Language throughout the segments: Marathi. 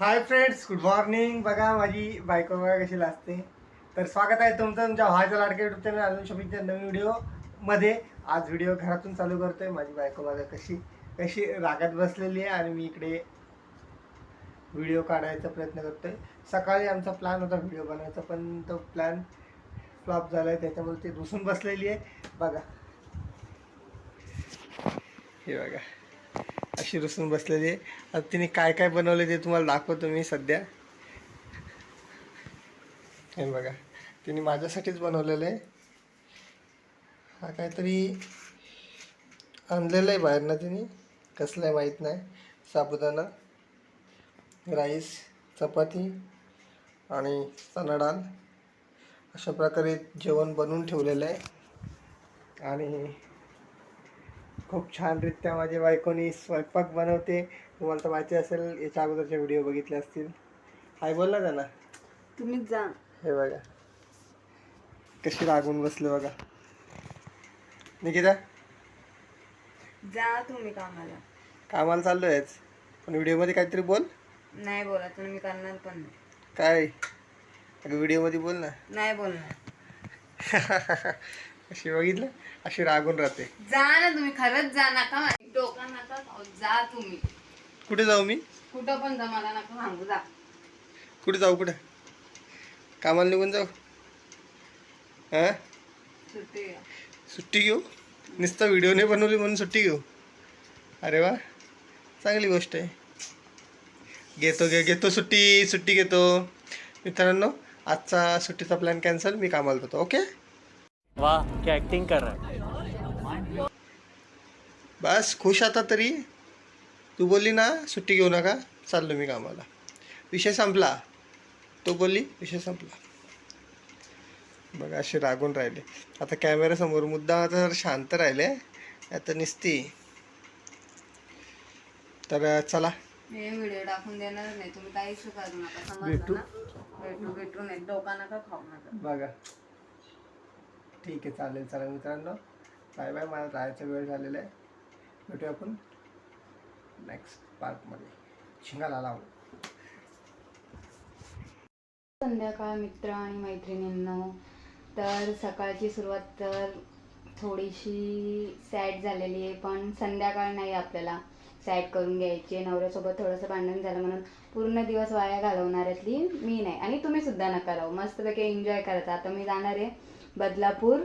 हाय फ्रेंड्स गुड मॉर्निंग बघा माझी बायको बघा कशी लागते तर स्वागत आहे तुमचं तुमच्या व्हायच्या लाडके युट्यूब चॅनल अजून शॉपिंगच्या नवीन व्हिडिओमध्ये आज व्हिडिओ घरातून चालू करतो आहे माझी बायको बघा कशी कशी रागात बसलेली आहे आणि मी इकडे व्हिडिओ काढायचा प्रयत्न करतोय. सकाळी आमचा प्लॅन होता व्हिडिओ बनवायचा पण तो प्लॅन फ्लॉप झाला आहे त्याच्यामुळे ती रुसून बसलेली आहे. बघा. हे बघा. अशी रुसून बसलेली आहे. आता तिने काय काय बनवले ते तुम्हाला दाखवतो मी सध्या. हे बघा तिने माझ्यासाठीच बनवलेलं. आहे हा काहीतरी आणलेलं आहे बाहेरनं तिने? कसलं आहे माहीत नाही. साबुदाणा राईस चपाती आणि चणा डाळ. अशा प्रकारे जेवण बनवून ठेवलेलं आहे. आणि खूप छानरित्या माझ्या बायकोनी स्वयंपाक बनवते. तुम्हाला तर माहिती असेल याच्या अगोदरचे व्हिडिओ बघितले असतील. हाय बोल ना त्यांना तुम्हीच जा. हे बघा. कशी रागून बसले बघा. निकिता? जा तुम्ही कामाला. कामाला चाललो आहेच पण व्हिडिओमध्ये काहीतरी बोल. नाही बोला तुम्ही मी करणार पण नाही. काय? अगं व्हिडिओमध्ये बोल ना. नाही बोलणार. अशी बघितलं? अशी रागून राहते. जा ना तुम्ही खरंच जा नका माझी डोका नका खाऊ. जा तुम्ही. कुठे जाऊ मी? कुठं पण जा मला नका सांगू जा. कुठे जाऊ कुठे? कामाला निघून जाऊ? हां? सुट्टी घ्या. सुट्टी घेऊ? नुसतं व्हिडिओ नाही बनवली म्हणून सुट्टी घेऊ? अरे वा चांगली गोष्ट आहे. घेतो घे घेतो सुट्टी सुट्टी घेतो. मित्रांनो आजचा सुट्टीचा प्लॅन कॅन्सल मी कामाला जातो ओके वाह क्या एक्टिंग कर रहा है? बस खुश आता तरी. तू बोलली ना सुट्टी घेऊ नका. चाललो मी कामाला. विषय संपला. तो बोलली विषय संपला. बघा असे रागून राहिले. आता कॅमेऱ्यासमोर मुद्दा आता जरा शांत राहिले. आता निसती. तर चला. मी व्हिडिओ टाकून देणार नाही. तुम्ही काहीच करू नका. भेटू. भेटू भेटू नाही. डोका नका खाऊ नका. बघा. ठीक आहे चालेल चालेल मित्रांनो. बाय बाय मला राहायचा वेळ झालेला आहे. भेटूया आपण नेक्स्ट पार्कमध्ये शिंगाला लावू. संध्याकाळ मित्र आणि मैत्रिणींना. तर सकाळची सुरुवात तर थोडीशी सॅड झालेली आहे पण संध्याकाळ नाही आपल्याला सॅड करून घ्यायची नवऱ्यासोबत थोडंसं भांडण झालं म्हणून पूर्ण दिवस वाया घालवणाऱ्यातली मी नाही. आणि तुम्ही सुद्धा नका राहू. मस्तपैकी एन्जॉय करायचा आता मी जाणार आहे बदलापूर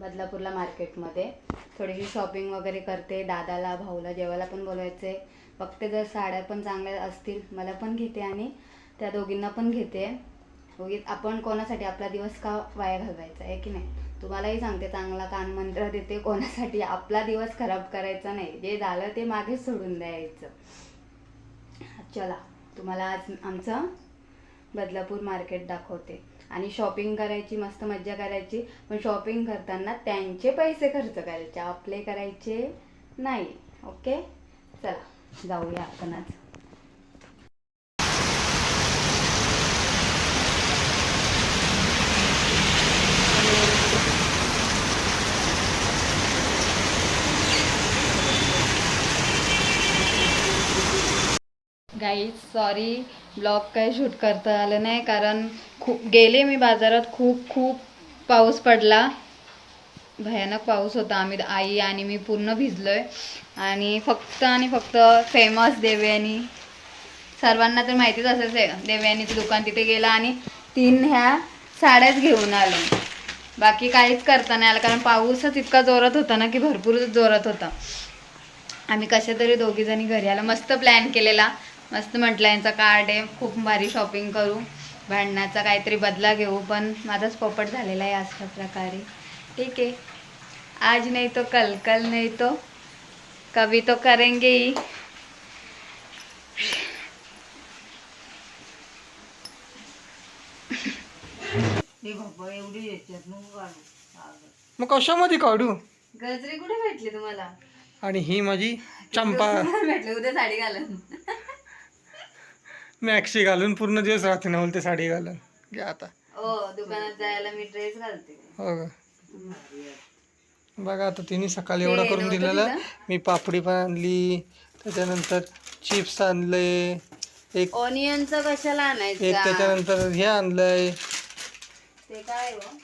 बदलापूरला मार्केटमध्ये. थोडीशी शॉपिंग वगैरे करते दादाला भाऊला जेवायला पण बोलवायचे. बघते जर साड्या पण चांगल्या असतील मला पण घेते आणि त्या दोघींना पण घेते. उगीच आपण कोणासाठी आपला दिवस का वाया घालवायचा आहे की नाही? तुम्हालाही सांगते चांगला कानमंत्र देते कोणासाठी आपला दिवस खराब करायचा नाही. जे झालं ते मागेच सोडून द्यायचं. चला तुम्हाला आज आमचं बदलापूर मार्केट दाखवते. आणि शॉपिंग करायची मस्त मज्जा करायची. पण शॉपिंग करताना त्यांचे पैसे खर्च करायचे. आपले करायचे नाही. ओके चला जाऊया आपण आज. गाईज सॉरी ब्लॉग काय शूट करता आलं नाही कारण खूप गेले मी बाजारात खूप खूप पाऊस पडला. भयानक पाऊस होता. आम्ही आई आणि मी पूर्ण भिजलोय. आणि फक्त आणि फक्त फेमस देवयानी. सर्वांना तर माहितीच असेल आहे देवयानीचं दुकान तिथे गेला आणि तीन ह्या साड्याच घेऊन आलो. बाकी काहीच करता नाही आलं कारण पाऊसच इतका जोरात होता ना की भरपूरच जोरात होता. आम्ही कशा तरी दोघीजणी घरी आलो. मस्त प्लॅन केलेला. मस्त म्हटलं यांचा कार्ड आहे खूप भारी शॉपिंग करू. भांडणाचा काहीतरी बदला घेऊ पण माझाच पोपट झालेला आहे अशा प्रकारे. ठीक आहे. आज नाही तो कल कल नाही तो कभी तो करेंगे ही. मग कशामध्ये काढू? गजरे कुठे भेटले तुम्हाला? आणि ही माझी चंपा भेटले? उद्या साडी घालून. मॅक्सी घालून पूर्ण दिवस राहते ना बोलते साडी घालून. घ्या आता. हो दुकानात जायला मी ड्रेस घालते. हो का? बघा आता तिने सकाळी एवढा करून दिलेला? मी पापडी पण आणली. त्याच्यानंतर चिप्स आणले. एक ऑनियनचं कशाला एक आणायचं त्याच्यानंतर हे आणलंय. ते काय हो?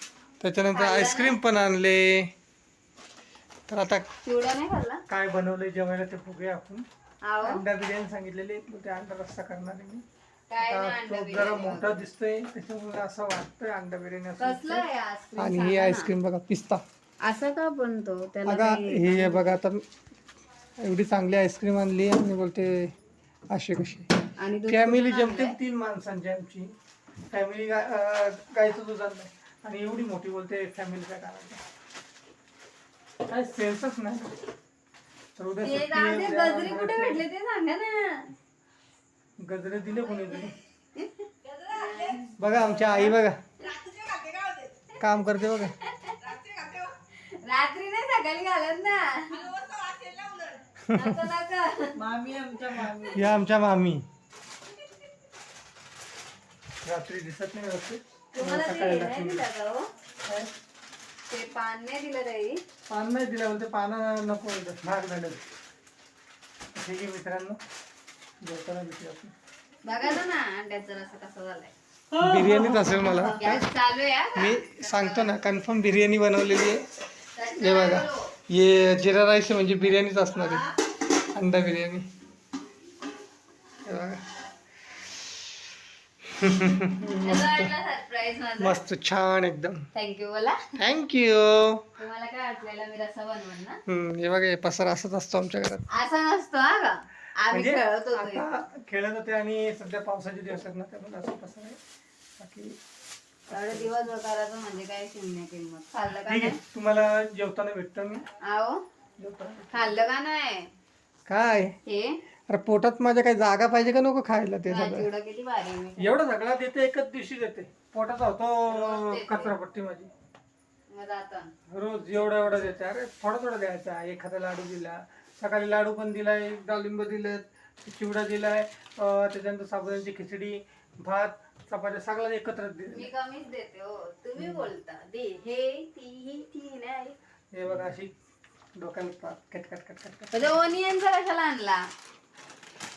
त्याच्यानंतर आईस्क्रीम पण आणले. तर आता चिवडा नाही खाल्ला? काय बनवलंय जेवायला ते बघूया आपण. अंडा बिर्याणी सांगितलेली ते अंडा रस्सा करणार आहे मी. आता तो जरा मोठा दिसतोय त्याच्यामुळे असं वाटतंय अंडा बिर्याणी असं आणि ही आईस्क्रीम बघा पिस्ता. असं का बनतो? त्याला बघा ही बघा आता एवढी चांगली आईस्क्रीम आणली आणि बोलते अशी कशी आणि फॅमिली जमते? तीन माणसांची आमची. फॅमिली गायचं दूध आणलंय. आणि एवढी मोठी बोलते फॅमिली काय करायचं? काय सेन्सच नाही. ते जाऊ दे, गजरे कुठे भेटले ते सांगा ना. गजरे दिले कोणी दिले बघा आमच्या आई बघा. काम करते बघा. रात्री नाही सकाळी घालत ना. नका, नका. या आमच्या मामी. रात्री दिसत नाही व्यवस्थित. तुम्हाला ते सकाळी नाही रात्री दिलं का हो? ते पान नाही दिलं ताई. पान नाही दिलं पानं नको महाग झालं ठीक आहे मित्रांनो. जेवताना आपण. बघा ना ना अंड्याचा रसा कसा झालाय. बिर्याणीच असेल मला. गॅस चालू आहे हा. मी सांगतो ना कन्फर्म बिर्याणी बनवलेली आहे. हे बघा. हे जिरा राईस म्हणजे बिर्याणीच असणार आहे. अंडा बिर्याणी हे बघा सरप्राईज मस्त छान एकदम. थँक्यू बोला. थँक्यू तुम्हाला काय वाटलेलं? मी रसा बनवून ना. हे बघा हे पसारा असंच असतो आमच्या घरात. असा नसतो हा का? आम्ही म्हणजे खेळत होतो आता खेळत होते आणि सध्या पावसाचे दिवस आहेत ना त्यामुळे असं पसारा आहे. बाकी एवढे दिवस करायचं म्हणजे काय शून्य किंमत. खाल्लं का ठीक नाही? आहे तुम्हाला जेवताना भेटतो मी. आहो. जेवताना. खाल्लं का नाही? काय? हे? अरे पोटात माझ्या काही जागा पाहिजे का नको खायला ते हा सगळं? चिवडा किती भारी आहे. मी एवढं सगळा देते एकच दिवशी देते. पोटाचा होतो कचरापट्टी माझी. मग आता रोज एवढा एवढा देते. अरे थोडा थोडा द्यायचा. एखादा लाडू दिला. सकाळी लाडू पण दिलाय डाळिंब दिलेत चिवडा दिलाय अं, त्याच्यानंतर साबुदाण्याची खिचडी भात चपात्या सगळं एकत्रच दिले मी कमीच देते हो. तुम्ही बोलता. दे हे ती ही ती नाही. हे बघा अशी डोक्याला पा- cut cut cut cut cut म्हणजे ओनियनचा कशाला आणला?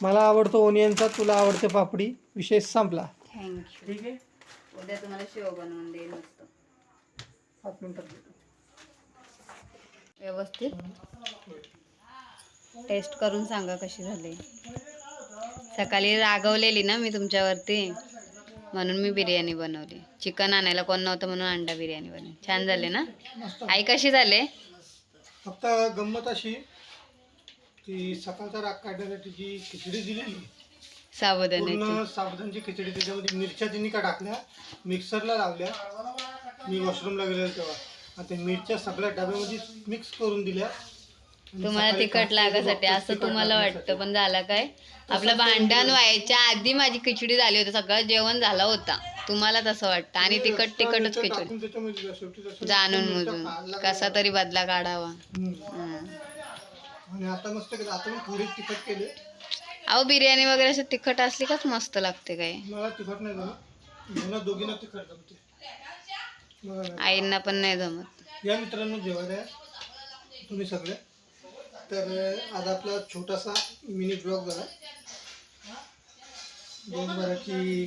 मला आवडतो ओनियनचा तुला आवडते पापडी. विषय संपला. थँक्यू ठीक आहे. उद्या तुम्हाला शेव बनवून देईल मस्त. पाच मिनिटात देतो. व्यवस्थित. टेस्ट करून सांगा कशी झाली. सकाळी रागवलेली ना मी तुमच्यावरती. म्हणून मी बिर्याणी बनवली. चिकन आणायला कोण नव्हतं म्हणून अंडा बिर्याणी बनवली. छान झाले ना? आई कशी झाले? फक्त गंमत अशी की सकाळचा राग काढण्यासाठी जी खिचडी दिलेली पूर्ण साबुदाण्याची खिचडी त्याच्यामध्ये मिरच्या तिन्ही का टाकल्या मिक्सरला लावल्या मी वॉशरूमला गेलेलो तेव्हा आणि त्या मिरच्या सगळ्या डब्यामध्ये मिक्स करून दिल्या आणि तुम्हाला सकाळी तिखट वापस असं तिखट तुम्हाला वाटतं. पण झालं काय आपलं भांडण व्हायच्या आधी माझी खिचडी झाली होती सगळं जेवण झालं होता तुम्हाला तसं वाटतं आणि तिखट तिखटच मिरच्या खिचडी टाकून त्याच्यामध्ये द्या. शेवटी तसं जाणून मिरच्या मुजून खायला कसा लागल्या. तरी बदला काढावा हम्म. हं. आणि आता मस्त केलं. आता मी तिखट केले अहो बिर्याणी वगैरे असं तिखट असली काच मस्त लागते काय? मला तिखट नाही जमत. यांना दोघींना तिखट जमते. आईंना पण नाही जमत. या मित्रांनो जेवायला. तुम्ही सगळे. तर आज आपला छोटासा मिनी ब्लॉग झाला दिवसभराची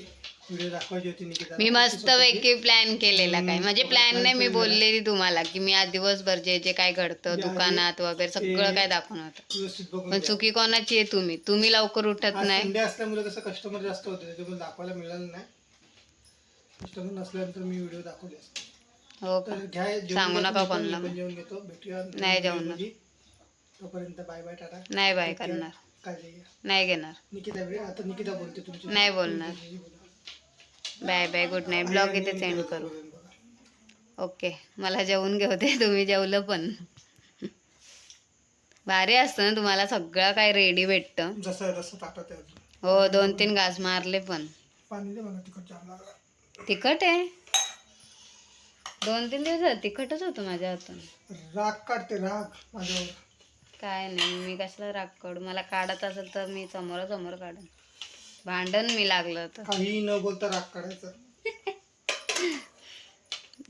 व्हिडिओ दाखवायची होती निकिता मी मस्त पैकी प्लॅन केलेला काय? म्हणजे प्लॅन नाही मी बोललेली तुम्हाला की मी आज दिवसभर जे जे काय घडतं दुकानात वगैरे सगळं काय दाखवून होतं. व्यवस्थित बघून पण घ्या. चुकी कोणाची आहे तुम्ही? तुम्ही लवकर उठत आज नाही. संडे असल्यामुळे कसं कस्टमर जास्त होते त्याच्यामुळे दाखवायला मिळालं नाही. कस्टमर नसल्यानंतर मी व्हिडिओ दाखवले असते. हो का? तर घ्या जेवून सांगू घ्या नका तुम्ही कोणाला. मी पण जेवण घेतो. भेटूया नाही जेवणार. व्हिडिओमध्ये. तोपर्यंत बाय बाय टाटा. नाही बाय करणार. काळजी घ्या. नाही घेणार. निकिता वेळ आता निकिता बोलते तुमची. नाही बोलणार. Bye bye good night blog इथे सेंड करू. ओके मला जेवून घेऊ दे तुम्ही जेवलं पण. भारी असतं ना तुम्हाला सगळं काय रेडी भेटतं. हो दोन तीन घास मारले पण. तिखट आहे? दोन तीन दिवस तिखटच होतं माझ्या हातून. राग काढते राग माझ्यावर. काय नाही मी कशाला राग काढू? मला काढत असेल तर मी समोरासमोर काढून. भांडण मी लागलं तर काहीही न बोलता राग काढायचा.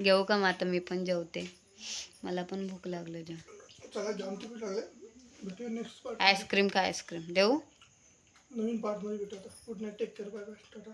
घेऊ का मग आता मी पण जेवते? मला पण भूक लागलं जेव चला जाम तिखट लागले. भेटूया नेक्स्ट पार्ट आईस्क्रीम का आईस्क्रीम देऊ? नवीन पार्टमध्ये भेटू आता. Good night take care bye bye Tata